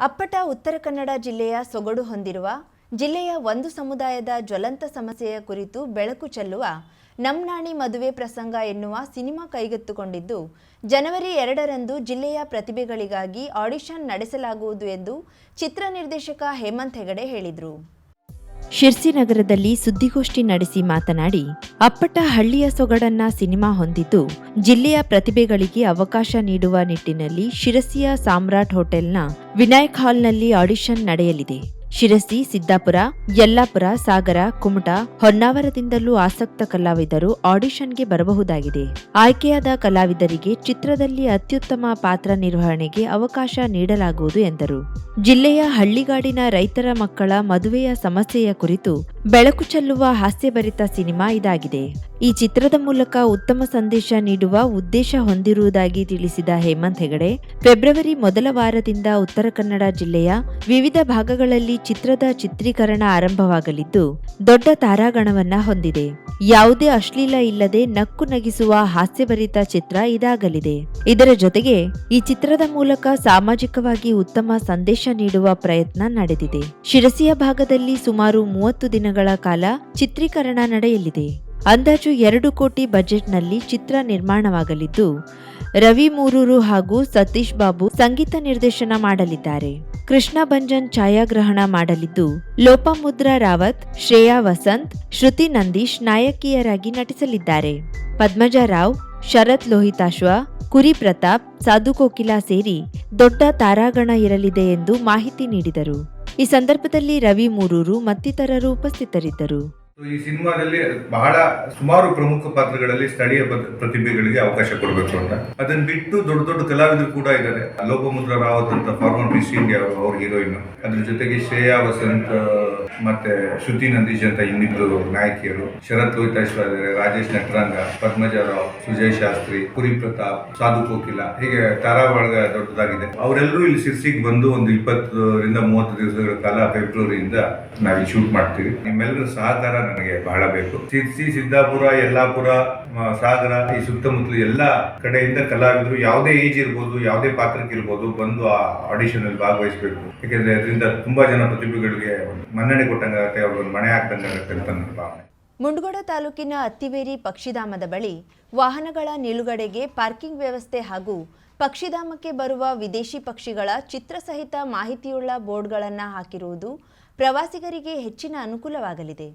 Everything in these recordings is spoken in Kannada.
ಅಪ್ಪಟ ಉತ್ತರ ಕನ್ನಡ ಜಿಲ್ಲೆಯ ಸೊಗಡು ಹೊಂದಿರುವ ಜಿಲ್ಲೆಯ ಒಂದು ಸಮುದಾಯದ ಜ್ವಲಂತ ಸಮಸ್ಯೆಯ ಕುರಿತು ಬೆಳಕು ಚೆಲ್ಲುವ ನಮ್ನಾಣಿ ಮದುವೆ ಪ್ರಸಂಗ ಎನ್ನುವ ಸಿನಿಮಾ ಕೈಗೆತ್ತಿಕೊಂಡಿದ್ದು, ಜನವರಿ ಎರಡರಂದು ಜಿಲ್ಲೆಯ ಪ್ರತಿಭೆಗಳಿಗಾಗಿ ಆಡಿಷನ್ ನಡೆಸಲಾಗುವುದು ಎಂದು ಚಿತ್ರ ನಿರ್ದೇಶಕ ಹೇಮಂತ್ ಹೆಗಡೆ ಹೇಳಿದರು. ಶಿರ್ಸಿ ನಗರದಲ್ಲಿ ಸುದ್ದಿಗೋಷ್ಠಿ ನಡೆಸಿ ಮಾತನಾಡಿ ಅಪ್ಪಟ ಹಳ್ಳಿಯ ಸೊಗಡನ್ನ ಸಿನಿಮಾ ಹೊಂದಿದ್ದು, ಜಿಲ್ಲೆಯ ಪ್ರತಿಭೆಗಳಿಗೆ ಅವಕಾಶ ನೀಡುವ ನಿಟ್ಟಿನಲ್ಲಿ ಶಿರಸಿಯ ಸಾಮ್ರಾಟ್ ಹೋಟೆಲ್ನ ವಿನಾಯಕ್ ಹಾಲ್ನಲ್ಲಿ ಆಡಿಷನ್ ನಡೆಯಲಿದೆ. ಶಿರಸಿ, ಸಿದ್ದಾಪುರ, ಯಲ್ಲಾಪುರ, ಸಾಗರ, ಕುಮಟಾ ಹೊನ್ನಾವರದಿಂದಲೂ ಆಸಕ್ತ ಕಲಾವಿದರು ಆಡಿಷನ್ಗೆ ಬರಬಹುದಾಗಿದೆ. ಆಯ್ಕೆಯಾದ ಕಲಾವಿದರಿಗೆ ಚಿತ್ರದಲ್ಲಿ ಅತ್ಯುತ್ತಮ ಪಾತ್ರ ನಿರ್ವಹಣೆಗೆ ಅವಕಾಶ ನೀಡಲಾಗುವುದು ಎಂದರು. ಜಿಲ್ಲೆಯ ಹಳ್ಳಿಗಾಡಿನ ರೈತರ ಮಕ್ಕಳ ಮದುವೆಯ ಸಮಸ್ಯೆಯ ಕುರಿತು ಬೆಳಕು ಚೆಲ್ಲುವ ಹಾಸ್ಯಭರಿತ ಸಿನಿಮಾ ಇದಾಗಿದೆ. ಈ ಚಿತ್ರದ ಮೂಲಕ ಉತ್ತಮ ಸಂದೇಶ ನೀಡುವ ಉದ್ದೇಶ ಹೊಂದಿರುವುದಾಗಿ ತಿಳಿಸಿದ ಹೇಮಂತ್ ಹೆಗಡೆ, ಫೆಬ್ರವರಿ ಮೊದಲ ವಾರದಿಂದ ಉತ್ತರ ಕನ್ನಡ ಜಿಲ್ಲೆಯ ವಿವಿಧ ಭಾಗಗಳಲ್ಲಿ ಚಿತ್ರದ ಚಿತ್ರೀಕರಣ ಆರಂಭವಾಗಲಿದ್ದು, ದೊಡ್ಡ ತಾರಾಗಣವನ್ನ ಹೊಂದಿದೆ. ಯಾವುದೇ ಅಶ್ಲೀಲ ಇಲ್ಲದೆ ನಕ್ಕು ನಗಿಸುವ ಹಾಸ್ಯಭರಿತ ಚಿತ್ರ ಇದಾಗಲಿದೆ. ಇದರ ಜೊತೆಗೆ ಈ ಚಿತ್ರದ ಮೂಲಕ ಸಾಮಾಜಿಕವಾಗಿ ಉತ್ತಮ ಸಂದೇಶ ನೀಡುವ ಪ್ರಯತ್ನ ನಡೆದಿದೆ. ಶಿರಸಿಯ ಭಾಗದಲ್ಲಿ ಸುಮಾರು ಮೂವತ್ತು ದಿನಗಳ ಕಾಲ ಚಿತ್ರೀಕರಣ ನಡೆಯಲಿದೆ. ಅಂದಾಜು ಎರಡು ಕೋಟಿ ಬಜೆಟ್ನಲ್ಲಿ ಚಿತ್ರ ನಿರ್ಮಾಣವಾಗಲಿದ್ದು, ರವಿ ಮೂರೂರು ಹಾಗೂ ಸತೀಶ್ ಬಾಬು ಸಂಗೀತ ನಿರ್ದೇಶನ ಮಾಡಲಿದ್ದಾರೆ. ಕೃಷ್ಣ ಭಂಜನ್ ಛಾಯಾಗ್ರಹಣ ಮಾಡಲಿದ್ದು, ಲೋಪಮುದ್ರಾ ರಾವತ್, ಶ್ರೇಯಾ ವಸಂತ್, ಶ್ರುತಿ ನಂದೀಶ್ ನಾಯಕಿಯರಾಗಿ ನಟಿಸಲಿದ್ದಾರೆ. ಪದ್ಮಜಾ ರಾವ್, ಶರತ್ ಲೋಹಿತಾಶ್ವ, ಕುರಿ ಪ್ರತಾಪ್, ಸಾಧು ಕೋಕಿಲಾ ಸೇರಿ ದೊಡ್ಡ ತಾರಾಗಣ ಇರಲಿದೆ ಎಂದು ಮಾಹಿತಿ ನೀಡಿದರು. ಈ ಸಂದರ್ಭದಲ್ಲಿ ರವಿ ಮೂರೂರು ಮತ್ತಿತರರು ಉಪಸ್ಥಿತರಿದ್ದರು. ಈ ಸಿನಿಮಾದಲ್ಲಿ ಬಹಳ ಸುಮಾರು ಪ್ರಮುಖ ಪಾತ್ರಗಳಲ್ಲಿ ಸ್ಥಳೀಯ ಪ್ರತಿಭೆಗಳಿಗೆ ಅವಕಾಶ ಕೊಡಬೇಕು ಅಂತ. ಅದನ್ನ ಬಿಟ್ಟು ದೊಡ್ಡ ದೊಡ್ಡ ಕಲಾವಿದರು ಕೂಡ ಇದ್ದಾರೆ. ಲೋಪಮುದ್ರ ರಾವತ್ ಅಂತ, ಫಾರ್ಮರ್ ಮಿಸ್ ಇಂಡಿಯಾ ಅವ್ರ ಹೀರೋಯಿನ್. ಅದ್ರ ಜೊತೆಗೆ ಶ್ರೇಯಾ ವಸಂತ್ ಮತ್ತೆ ಶ್ರುತಿ ನಂದೀಶ್ ಅಂತ ಇನ್ನಿಬ್ರು ನಾಯಕಿಯರು, ಶರತ್ ಲೋಹಿತೇಶ್ವರ ರಾಜೇಶ್ ನಟರಂಗ ಪದ್ಮಜ ರಾವ್ ಸುಜಯ್ ಶಾಸ್ತ್ರಿ, ಪುರಿ ಪ್ರತಾಪ್, ಸಾಧು ಕೋಕಿಲ, ಹೀಗೆ ತಾರಾ ಬಳಗ ದೊಡ್ಡದಾಗಿದೆ. ಅವರೆಲ್ಲರೂ ಇಲ್ಲಿ ಸಿರ್ಸಿಗೆ ಬಂದು ಒಂದು ಇಪ್ಪತ್ತರಿಂದ ಮೂವತ್ತು ದಿವಸಗಳ ಕಾಲ ಫೆಬ್ರವರಿಯಿಂದ ನಾವು ಶೂಟ್ ಮಾಡ್ತೀವಿ. ನಿಮ್ಮೆಲ್ಲರ ಸಹಕಾರ ನನಗೆ ಬಹಳ ಬೇಕು. ಸಿರ್ಸಿ, ಸಿದ್ದಾಪುರ, ಯಲ್ಲಾಪುರ ಸಾಗರ, ಈ ಸುತ್ತಮುತ್ತಲು ಎಲ್ಲ ಕಡೆಯಿಂದ ಕಲಾವಿದರು ಯಾವುದೇ ಏಜ್ ಇರ್ಬೋದು, ಯಾವುದೇ ಪಾತ್ರಕ್ಕೆ ಇರ್ಬೋದು ಬಂದು ಆ ಆಡಿಷನ್ ಅಲ್ಲಿ ಭಾಗವಹಿಸಬೇಕು. ಯಾಕೆಂದ್ರೆ ಅದರಿಂದ ತುಂಬಾ ಜನ ಪ್ರತಿಭೆಗಳಿಗೆ ಮನ್ನಣೆ ಕೊಟ್ಟಂಗಾಗತ್ತೆ, ಅವ್ರಿಗೆ ಮನೆ ಹಾಕ್ದಂಗಾಗತ್ತೆ ಅಂತ ನನ್ನ ಭಾವನೆ. ಮುಂಡಗೋಡ ತಾಲೂಕಿನ ಅತ್ತಿವೇರಿ ಪಕ್ಷಿಧಾಮದ ಬಳಿ ವಾಹನಗಳ ನಿಲುಗಡೆಗೆ ಪಾರ್ಕಿಂಗ್ ವ್ಯವಸ್ಥೆ ಹಾಗೂ ಪಕ್ಷಿಧಾಮಕ್ಕೆ ಬರುವ ವಿದೇಶಿ ಪಕ್ಷಿಗಳ ಚಿತ್ರಸಹಿತ ಮಾಹಿತಿಯುಳ್ಳ ಬೋರ್ಡ್ಗಳನ್ನು ಹಾಕಿರುವುದು ಪ್ರವಾಸಿಗರಿಗೆ ಹೆಚ್ಚಿನ ಅನುಕೂಲವಾಗಲಿದೆ.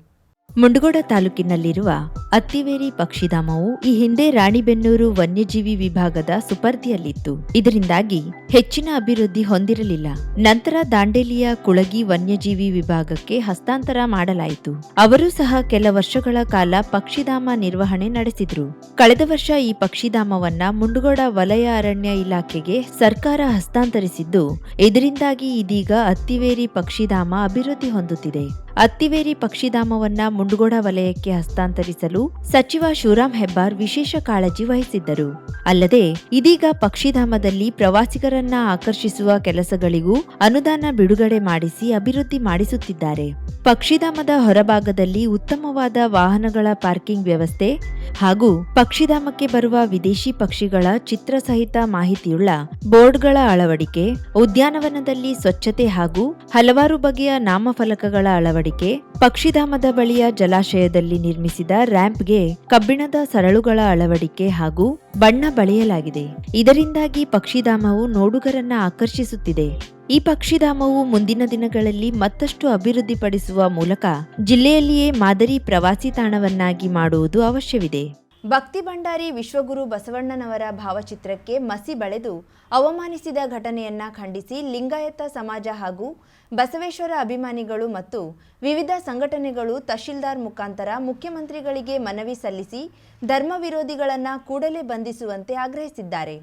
ಮುಂಡಗೋಡ ತಾಲೂಕಿನಲ್ಲಿರುವ ಅತ್ತಿವೇರಿ ಪಕ್ಷಿಧಾಮವು ಈ ಹಿಂದೆ ರಾಣಿಬೆನ್ನೂರು ವನ್ಯಜೀವಿ ವಿಭಾಗದ ಸುಪರ್ದಿಯಲ್ಲಿತ್ತು. ಇದರಿಂದಾಗಿ ಹೆಚ್ಚಿನ ಅಭಿವೃದ್ಧಿ ಹೊಂದಿರಲಿಲ್ಲ. ನಂತರ ದಾಂಡೇಲಿಯ ಕುಳಗಿ ವನ್ಯಜೀವಿ ವಿಭಾಗಕ್ಕೆ ಹಸ್ತಾಂತರ ಮಾಡಲಾಯಿತು. ಅವರು ಸಹ ಕೆಲ ವರ್ಷಗಳ ಕಾಲ ಪಕ್ಷಿಧಾಮ ನಿರ್ವಹಣೆ ನಡೆಸಿದ್ರು. ಕಳೆದ ವರ್ಷ ಈ ಪಕ್ಷಿಧಾಮವನ್ನ ಮುಂಡಗೋಡ ವಲಯ ಅರಣ್ಯ ಇಲಾಖೆಗೆ ಸರ್ಕಾರ ಹಸ್ತಾಂತರಿಸಿದ್ದು, ಇದರಿಂದಾಗಿ ಇದೀಗ ಅತ್ತಿವೇರಿ ಪಕ್ಷಿಧಾಮ ಅಭಿವೃದ್ಧಿ ಹೊಂದುತ್ತಿದೆ. ಅತ್ತಿವೇರಿ ಪಕ್ಷಿಧಾಮವನ್ನ ಮುಂಡಗೋಡ ವಲಯಕ್ಕೆ ಹಸ್ತಾಂತರಿಸಲು ಸಚಿವ ಶಿವರಾಂ ಹೆಬ್ಬಾರ್ ವಿಶೇಷ ಕಾಳಜಿ ವಹಿಸಿದ್ದರು. ಅಲ್ಲದೆ, ಇದೀಗ ಪಕ್ಷಿಧಾಮದಲ್ಲಿ ಪ್ರವಾಸಿಗರನ್ನ ಆಕರ್ಷಿಸುವ ಕೆಲಸಗಳಿಗೂ ಅನುದಾನ ಬಿಡುಗಡೆ ಮಾಡಿಸಿ ಅಭಿವೃದ್ಧಿ ಮಾಡಿಸುತ್ತಿದ್ದಾರೆ. ಪಕ್ಷಿಧಾಮದ ಹೊರಭಾಗದಲ್ಲಿ ಉತ್ತಮವಾದ ವಾಹನಗಳ ಪಾರ್ಕಿಂಗ್ ವ್ಯವಸ್ಥೆ ಹಾಗೂ ಪಕ್ಷಿಧಾಮಕ್ಕೆ ಬರುವ ವಿದೇಶಿ ಪಕ್ಷಿಗಳ ಚಿತ್ರ ಸಹಿತ ಮಾಹಿತಿಯುಳ್ಳ ಬೋರ್ಡ್ಗಳ ಅಳವಡಿಕೆ, ಉದ್ಯಾನವನದಲ್ಲಿ ಸ್ವಚ್ಛತೆ ಹಾಗೂ ಹಲವಾರು ಬಗೆಯ ನಾಮಫಲಕಗಳ ಅಳವಡಿಕೆ, ಪಕ್ಷಿಧಾಮದ ಬಳಿಯ ಜಲಾಶಯದಲ್ಲಿ ನಿರ್ಮಿಸಿದ ರ್ಯಾಂಪ್ಗೆ ಕಬ್ಬಿಣದ ಸರಳುಗಳ ಅಳವಡಿಕೆ ಹಾಗೂ ಬಣ್ಣ ಬಳಿಯಲಾಗಿದೆ. ಇದರಿಂದಾಗಿ ಪಕ್ಷಿಧಾಮವು ನೋಡುಗರನ್ನ ಆಕರ್ಷಿಸುತ್ತಿದೆ. ಈ ಪಕ್ಷಿಧಾಮವು ಮುಂದಿನ ದಿನಗಳಲ್ಲಿ ಮತ್ತಷ್ಟು ಅಭಿವೃದ್ಧಿಪಡಿಸುವ ಮೂಲಕ ಜಿಲ್ಲೆಯಲ್ಲಿಯೇ ಮಾದರಿ ಪ್ರವಾಸಿ ತಾಣವನ್ನಾಗಿ ಮಾಡುವುದು ಅವಶ್ಯವಿದೆ. ಭಕ್ತಿ ಭಂಡಾರಿ ವಿಶ್ವಗುರು ಬಸವಣ್ಣನವರ ಭಾವಚಿತ್ರಕ್ಕೆ ಮಸಿ ಬಳೆದು ಅವಮಾನಿಸಿದ ಘಟನೆಯನ್ನ ಖಂಡಿಸಿ ಲಿಂಗಾಯತ ಸಮಾಜ ಹಾಗೂ ಬಸವೇಶ್ವರ ಅಭಿಮಾನಿಗಳು ಮತ್ತು ವಿವಿಧ ಸಂಘಟನೆಗಳು ತಹಶೀಲ್ದಾರ್ ಮುಖಾಂತರ ಮುಖ್ಯಮಂತ್ರಿಗಳಿಗೆ ಮನವಿ ಸಲ್ಲಿಸಿ ಧರ್ಮ ವಿರೋಧಿಗಳನ್ನ ಕೂಡಲೇ ಬಂಧಿಸುವಂತೆ ಆಗ್ರಹಿಸಿದ್ದಾರೆ.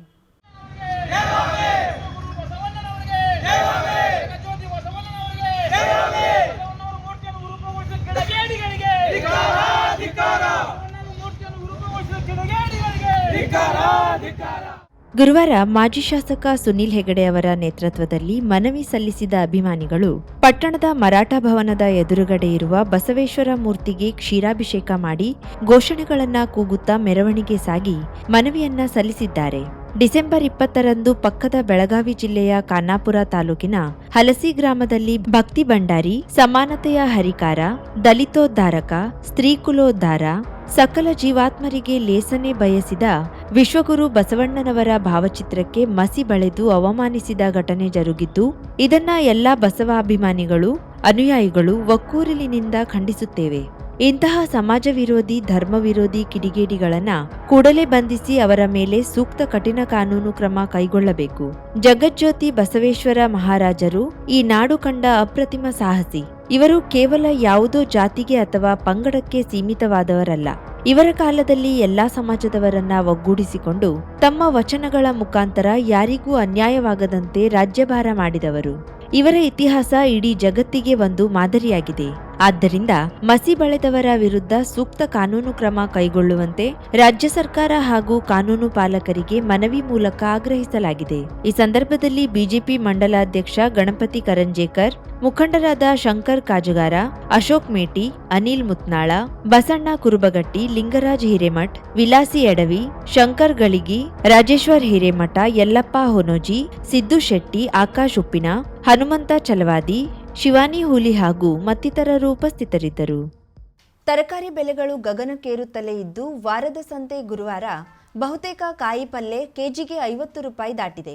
ಗುರುವಾರ ಮಾಜಿ ಶಾಸಕ ಸುನಿಲ್ ಹೆಗಡೆ ಅವರ ನೇತೃತ್ವದಲ್ಲಿ ಮನವಿ ಸಲ್ಲಿಸಿದ ಅಭಿಮಾನಿಗಳು ಪಟ್ಟಣದ ಮರಾಠ ಭವನದ ಎದುರುಗಡೆ ಇರುವ ಬಸವೇಶ್ವರ ಮೂರ್ತಿಗೆ ಕ್ಷೀರಾಭಿಷೇಕ ಮಾಡಿ ಘೋಷಣೆಗಳನ್ನ ಕೂಗುತ್ತಾ ಮೆರವಣಿಗೆ ಸಾಗಿ ಮನವಿಯನ್ನ ಸಲ್ಲಿಸಿದ್ದಾರೆ. ಡಿಸೆಂಬರ್ ಇಪ್ಪತ್ತರಂದು ಪಕ್ಕದ ಬೆಳಗಾವಿ ಜಿಲ್ಲೆಯ ಖಾನಾಪುರ ತಾಲೂಕಿನ ಹಲಸಿ ಗ್ರಾಮದಲ್ಲಿ ಭಕ್ತಿ ಭಂಡಾರಿ, ಸಮಾನತೆಯ ಹರಿಕಾರ, ದಲಿತೋದ್ಧಾರಕ, ಸ್ತ್ರೀಕುಲೋದ್ಧಾರ, ಸಕಲ ಜೀವಾತ್ಮರಿಗೆ ಲೇಸನೆ ಬಯಸಿದ ವಿಶ್ವಗುರು ಬಸವಣ್ಣನವರ ಭಾವಚಿತ್ರಕ್ಕೆ ಮಸಿ ಬಳೆದು ಅವಮಾನಿಸಿದ ಘಟನೆ ಜರುಗಿದ್ದು, ಇದನ್ನ ಎಲ್ಲಾ ಬಸವಾಭಿಮಾನಿಗಳು, ಅನುಯಾಯಿಗಳು ಒಕ್ಕೂರಿಲಿನಿಂದ ಖಂಡಿಸುತ್ತೇವೆ. ಇಂತಹ ಸಮಾಜ ವಿರೋಧಿ ಧರ್ಮ ವಿರೋಧಿ ಕಿಡಿಗೇಡಿಗಳನ್ನು ಕೂಡಲೇ ಬಂಧಿಸಿ ಅವರ ಮೇಲೆ ಸೂಕ್ತ ಕಠಿಣ ಕಾನೂನು ಕ್ರಮ ಕೈಗೊಳ್ಳಬೇಕು. ಜಗಜ್ಯೋತಿ ಬಸವೇಶ್ವರ ಮಹಾರಾಜರು ಈ ನಾಡು ಕಂಡ ಅಪ್ರತಿಮ ಸಾಹಸಿ. ಇವರು ಕೇವಲ ಯಾವುದೋ ಜಾತಿಗೆ ಅಥವಾ ಪಂಗಡಕ್ಕೆ ಸೀಮಿತವಾದವರಲ್ಲ. ಇವರ ಕಾಲದಲ್ಲಿ ಎಲ್ಲಾ ಸಮಾಜದವರನ್ನ ಒಗ್ಗೂಡಿಸಿಕೊಂಡು ತಮ್ಮ ವಚನಗಳ ಮುಖಾಂತರ ಯಾರಿಗೂ ಅನ್ಯಾಯವಾಗದಂತೆ ರಾಜ್ಯಭಾರ ಮಾಡಿದವರು. ಇವರ ಇತಿಹಾಸ ಇಡೀ ಜಗತ್ತಿಗೆ ಒಂದು ಮಾದರಿಯಾಗಿದೆ. ಆದ್ದರಿಂದ ಮಸಿ ಬಳೆದವರ ವಿರುದ್ಧ ಸೂಕ್ತ ಕಾನೂನು ಕ್ರಮ ಕೈಗೊಳ್ಳುವಂತೆ ರಾಜ್ಯ ಸರ್ಕಾರ ಹಾಗೂ ಕಾನೂನು ಪಾಲಕರಿಗೆ ಮನವಿ ಮೂಲಕ ಆಗ್ರಹಿಸಲಾಗಿದೆ. ಈ ಸಂದರ್ಭದಲ್ಲಿ ಬಿಜೆಪಿ ಮಂಡಲಾಧ್ಯಕ್ಷ ಗಣಪತಿ ಕರಂಜೇಕರ್, ಮುಖಂಡರಾದ ಶಂಕರ್ ಕಾಜಗಾರ, ಅಶೋಕ್ ಮೇಟಿ, ಅನಿಲ್ ಮುತ್ನಾಳ, ಬಸಣ್ಣ ಕುರುಬಗಟ್ಟಿ, ಲಿಂಗರಾಜ್ ಹಿರೇಮಠ್, ವಿಲಾಸಿ ಎಡವಿ ಶಂಕರ್ ಗಳಿಗಿ, ರಾಜೇಶ್ವರ್ ಹಿರೇಮಠ, ಯಲ್ಲಪ್ಪ ಹೊನೋಜಿ, ಸಿದ್ದು ಶೆಟ್ಟಿ, ಆಕಾಶ್ ಉಪ್ಪಿನ, ಹನುಮಂತ ಚಲವಾದಿ ಶಿವಾನಿ ಹುಲಿ ಹಾಗೂ ಮತ್ತಿತರರು ಉಪಸ್ಥಿತರಿದ್ದರು. ತರಕಾರಿ ಬೆಲೆಗಳು ಗಗನಕ್ಕೇರುತ್ತಲೇ ಇದ್ದು ವಾರದ ಸಂತೆ ಗುರುವಾರ ಬಹುತೇಕ ಕಾಯಿ ಪಲ್ಲೆ ಕೆಜಿಗೆ ಐವತ್ತು ರೂಪಾಯಿ ದಾಟಿದೆ.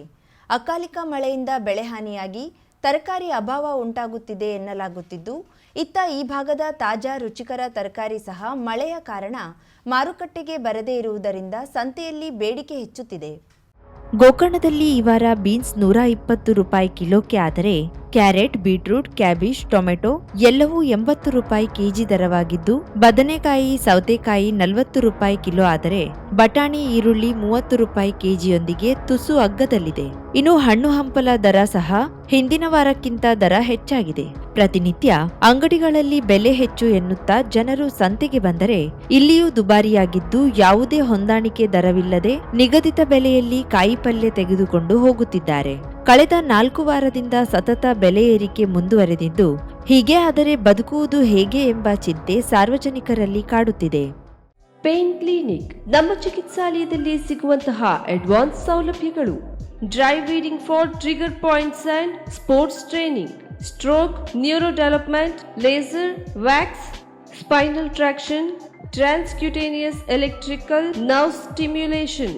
ಅಕಾಲಿಕ ಮಳೆಯಿಂದ ಬೆಳೆ ಹಾನಿಯಾಗಿ ತರಕಾರಿ ಅಭಾವ ಉಂಟಾಗುತ್ತಿದೆ ಎನ್ನಲಾಗುತ್ತಿದ್ದು ಇತ್ತ ಈ ಭಾಗದ ತಾಜಾ ರುಚಿಕರ ತರಕಾರಿ ಸಹ ಮಳೆಯ ಕಾರಣ ಮಾರುಕಟ್ಟೆಗೆ ಬರದೇ ಇರುವುದರಿಂದ ಸಂತೆಯಲ್ಲಿ ಬೇಡಿಕೆ ಹೆಚ್ಚುತ್ತಿದೆ. ಗೋಕರ್ಣದಲ್ಲಿ ಈ ವಾರ ಬೀನ್ಸ್ ನೂರ ಇಪ್ಪತ್ತು ರೂಪಾಯಿ ಕಿಲೋಕ್ಕೆ ಆದರೆ ಕ್ಯಾರೆಟ್, ಬೀಟ್ರೂಟ್, ಕ್ಯಾಬೇಜ್, ಟೊಮೆಟೊ ಎಲ್ಲವೂ ಎಂಬತ್ತು ರೂಪಾಯಿ ಕೆಜಿ ದರವಾಗಿದ್ದು, ಬದನೆಕಾಯಿ, ಸೌತೆಕಾಯಿ ನಲವತ್ತು ರೂಪಾಯಿ ಕಿಲೋ ಆದರೆ ಬಟಾಣಿ, ಈರುಳ್ಳಿ ಮೂವತ್ತು ರೂಪಾಯಿ ಕೆಜಿಯೊಂದಿಗೆ ತುಸು ಅಗ್ಗದಲ್ಲಿದೆ. ಇನ್ನು ಹಣ್ಣು ಹಂಪಲ ದರ ಸಹ ಹಿಂದಿನ ವಾರಕ್ಕಿಂತ ದರ ಹೆಚ್ಚಾಗಿದೆ. ಪ್ರತಿನಿತ್ಯ ಅಂಗಡಿಗಳಲ್ಲಿ ಬೆಲೆ ಹೆಚ್ಚು ಎನ್ನುತ್ತಾ ಜನರು ಸಂತೆಗೆ ಬಂದರೆ ಇಲ್ಲಿಯೂ ದುಬಾರಿಯಾಗಿದ್ದು ಯಾವುದೇ ಹೊಂದಾಣಿಕೆ ದರವಿಲ್ಲದೆ ನಿಗದಿತ ಬೆಲೆಯಲ್ಲಿ ಕಾಯಿಪಲ್ಯ ತೆಗೆದುಕೊಂಡು ಹೋಗುತ್ತಿದ್ದಾರೆ. ಕಳೆದ ನಾಲ್ಕು ವಾರದಿಂದ ಸತತ ಬೆಲೆ ಏರಿಕೆ ಮುಂದುವರೆದಿದ್ದು, ಹೀಗೆ ಆದರೆ ಬದುಕುವುದು ಹೇಗೆ ಎಂಬ ಚಿಂತೆ ಸಾರ್ವಜನಿಕರಲ್ಲಿ ಕಾಡುತ್ತಿದೆ. ಪೇನ್ ಕ್ಲಿನಿಕ್, ನಮ್ಮ ಚಿಕಿತ್ಸಾಲಯದಲ್ಲಿ ಸಿಗುವಂತಹ ಅಡ್ವಾನ್ಸ್ ಸೌಲಭ್ಯಗಳು. Dry reading for trigger points and sports training, stroke neuro development laser, wax, spinal traction, transcutaneous electrical nerve stimulation.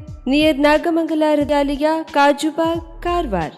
near Nagamangala Regalia, Kajubag, Karwar.